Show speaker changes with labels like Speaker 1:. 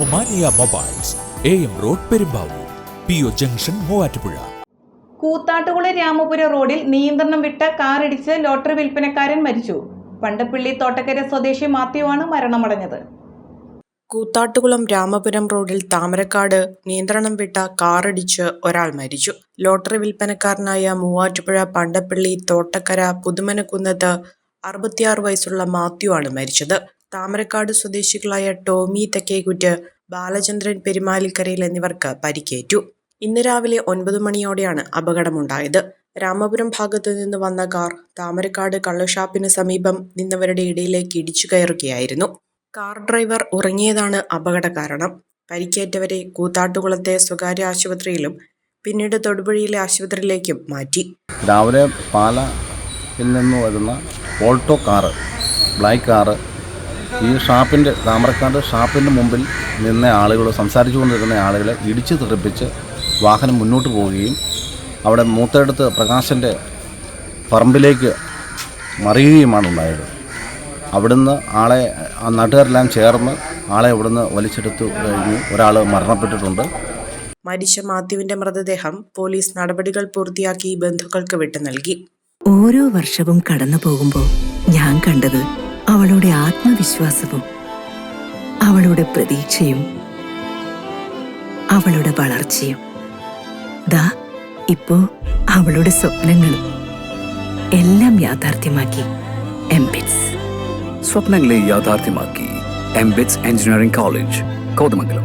Speaker 1: Omaniya mobiles A M road Perumbavoor P O junction Muvattupuzha.
Speaker 2: Koothattukulam Ramapuram റോഡിൽ നിയന്ത്രണം വിട്ട കാറിടിച്ച് ലോട്ടറി വിൽപ്പനക്കാരൻ മരിച്ചു. പണ്ടപ്പിള്ളി തോട്ടക്കര സ്വദേശി മാത്യുവാണ് മരണമടഞ്ഞത്.
Speaker 3: കൂത്താട്ടുകുളം രാമപുരം റോഡിൽ താമരക്കാട് നിയന്ത്രണം വിട്ട കാറിടിച്ച് ഒരാൾ മരിച്ചു. ലോട്ടറി വിൽപ്പനക്കാരനായ മൂവാറ്റുപുഴ പണ്ടപ്പിള്ളി തോട്ടക്കര പുതുമനക്കുന്നത്ത് അറുപത്തിയാറ് വയസ്സുള്ള മാത്യു ആണ് മരിച്ചത്. താമരക്കാട് സ്വദേശികളായ ടോമി തെക്കേക്കുറ്റ് ബാലചന്ദ്രൻ പെരുമാലിക്കരയിൽ എന്നിവർക്ക് പരിക്കേറ്റു. ഇന്ന് രാവിലെ ഒൻപത് മണിയോടെയാണ് അപകടമുണ്ടായത്. രാമപുരം ഭാഗത്തു നിന്ന് വന്ന കാർ താമരക്കാട് കള്ളുഷാപ്പിന് സമീപം നിന്നവരുടെ ഇടയിലേക്ക് ഇടിച്ചു കയറുകയായിരുന്നു. കാർ ഡ്രൈവർ ഉറങ്ങിയതാണ് അപകട കാരണം. പരിക്കേറ്റവരെ കൂത്താട്ടുകുളത്തെ സ്വകാര്യ ആശുപത്രിയിലും പിന്നീട് തൊടുപുഴയിലെ ആശുപത്രിയിലേക്കും മാറ്റി.
Speaker 4: രാവിലെ പാലയിൽ നിന്ന് വരുന്ന ഓൾട്ടോ കാറ് ബ്ലാക്ക് കാറ് ഈ ഷാപ്പിന്റെ താമരക്കാട് ഷാപ്പിന്റെ മുമ്പിൽ നിന്ന ആളുകൾ സംസാരിച്ചു കൊണ്ടിരുന്ന ആളുകളെ ഇടിച്ചു തെറിപ്പിച്ച് വാഹനം മുന്നോട്ട് പോവുകയും അവിടെ മൂത്തടുത്ത് പ്രകാശന്റെ പറമ്പിലേക്ക് മറിയുകയുമാണ് ഉണ്ടായത്. അവിടുന്ന് ആളെ ആ നാട്ടുകാരെല്ലാം ചേർന്ന് ആളെ അവിടുന്ന് വലിച്ചെടുത്തു കഴിഞ്ഞു. ഒരാൾ മരണപ്പെട്ടിട്ടുണ്ട്.
Speaker 3: മരിച്ച മാത്യുവിന്റെ മൃതദേഹം പോലീസ് നടപടികൾ പൂർത്തിയാക്കി ബന്ധുക്കൾക്ക് വിട്ടു നൽകി.
Speaker 5: ഓരോ വർഷവും കടന്നു പോകുമ്പോൾ ഞാൻ കണ്ടത് അവളുടെ ആത്മവിശ്വാസവും അവളുടെ പ്രതീക്ഷയും അവളുടെ വളർച്ചയും. ദാ ഇപ്പോ അവളുടെ സ്വപ്നങ്ങളും എല്ലാം യാഥാർത്ഥ്യമാക്കി എംബിറ്റ്സ്.
Speaker 6: സ്വപ്നങ്ങളെ യാഥാർത്ഥ്യമാക്കി എംബിറ്റ്സ് എഞ്ചിനീയറിംഗ് കോളേജ് കോതമംഗലം.